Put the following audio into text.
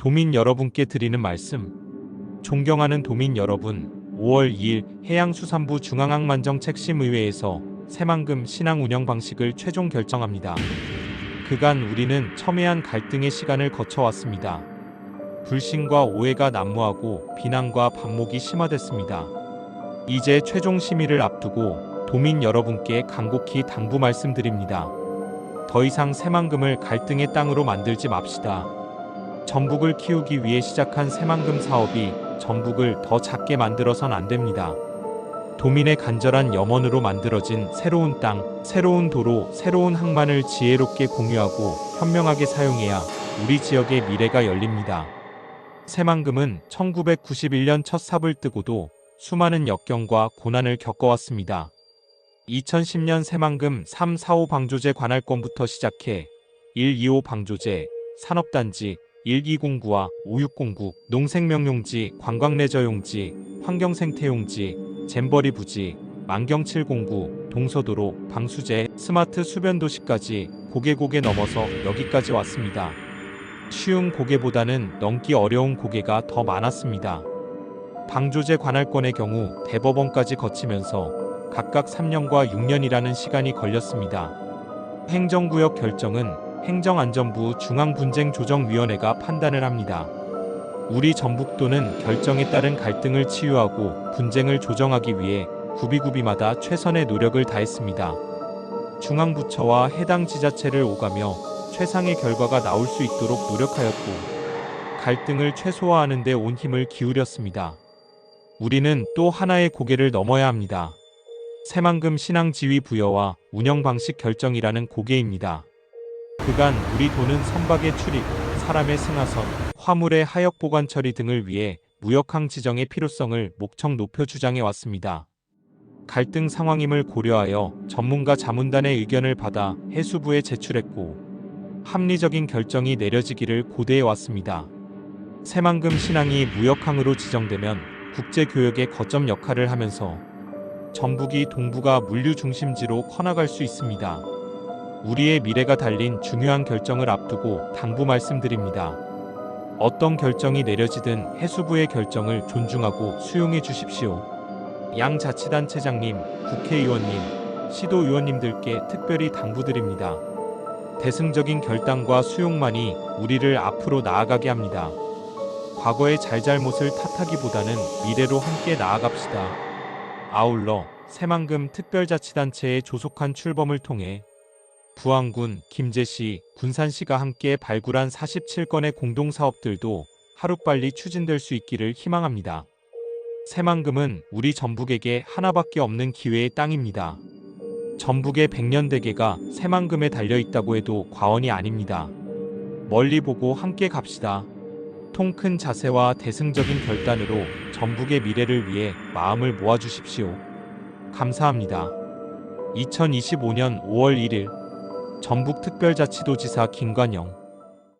도민 여러분께 드리는 말씀. 존경하는 도민 여러분, 5월 2일 해양수산부 중앙항만정 책심의회에서 새만금 신앙 운영 방식을 최종 결정합니다. 그간 우리는 첨예한 갈등의 시간을 거쳐왔습니다. 불신과 오해가 난무하고 비난과 반목이 심화됐습니다. 이제 최종 심의를 앞두고 도민 여러분께 간곡히 당부 말씀드립니다. 더 이상 새만금을 갈등의 땅으로 만들지 맙시다. 전북을 키우기 위해 시작한 새만금 사업이 전북을 더 작게 만들어선 안 됩니다. 도민의 간절한 염원으로 만들어진 새로운 땅, 새로운 도로, 새로운 항만을 지혜롭게 공유하고 현명하게 사용해야 우리 지역의 미래가 열립니다. 새만금은 1991년 첫 삽을 뜨고도 수많은 역경과 고난을 겪어왔습니다. 2010년 새만금 3, 4, 5 방조제 관할권부터 시작해 1, 2, 5 방조제, 산업단지, 1209와 5609, 농생명용지, 관광레저용지, 환경생태용지, 잼버리 부지, 만경 709, 동서도로, 방수제, 스마트 수변도시까지 고개고개 넘어서 여기까지 왔습니다. 쉬운 고개보다는 넘기 어려운 고개가 더 많았습니다. 방조제 관할권의 경우 대법원까지 거치면서 각각 3년과 6년이라는 시간이 걸렸습니다. 행정구역 결정은 행정안전부 중앙분쟁조정위원회가 판단을 합니다. 우리 전북도는 결정에 따른 갈등을 치유하고 분쟁을 조정하기 위해 구비구비마다 최선의 노력을 다했습니다. 중앙부처와 해당 지자체를 오가며 최상의 결과가 나올 수 있도록 노력하였고 갈등을 최소화하는 데 온 힘을 기울였습니다. 우리는 또 하나의 고개를 넘어야 합니다. 새만금 신앙지휘 부여와 운영 방식 결정이라는 고개입니다. 그간 우리 도는 선박의 출입, 사람의 승하선, 화물의 하역 보관 처리 등을 위해 무역항 지정의 필요성을 목청 높여 주장해 왔습니다. 갈등 상황임을 고려하여 전문가 자문단의 의견을 받아 해수부에 제출했고 합리적인 결정이 내려지기를 고대해 왔습니다. 새만금 신항이 무역항으로 지정되면 국제 교역의 거점 역할을 하면서 전북이 동북아 물류 중심지로 커나갈 수 있습니다. 우리의 미래가 달린 중요한 결정을 앞두고 당부 말씀드립니다. 어떤 결정이 내려지든 해수부의 결정을 존중하고 수용해 주십시오. 양 자치단체장님, 국회의원님, 시도의원님들께 특별히 당부드립니다. 대승적인 결단과 수용만이 우리를 앞으로 나아가게 합니다. 과거의 잘잘못을 탓하기보다는 미래로 함께 나아갑시다. 아울러 새만금 특별자치단체의 조속한 출범을 통해 부안군, 김제시, 군산시가 함께 발굴한 47건의 공동사업들도 하루빨리 추진될 수 있기를 희망합니다. 새만금은 우리 전북에게 하나밖에 없는 기회의 땅입니다. 전북의 백년대계가 새만금에 달려 있다고 해도 과언이 아닙니다. 멀리 보고 함께 갑시다. 통 큰 자세와 대승적인 결단으로 전북의 미래를 위해 마음을 모아주십시오. 감사합니다. 2025년 5월 1일 전북특별자치도지사 김관영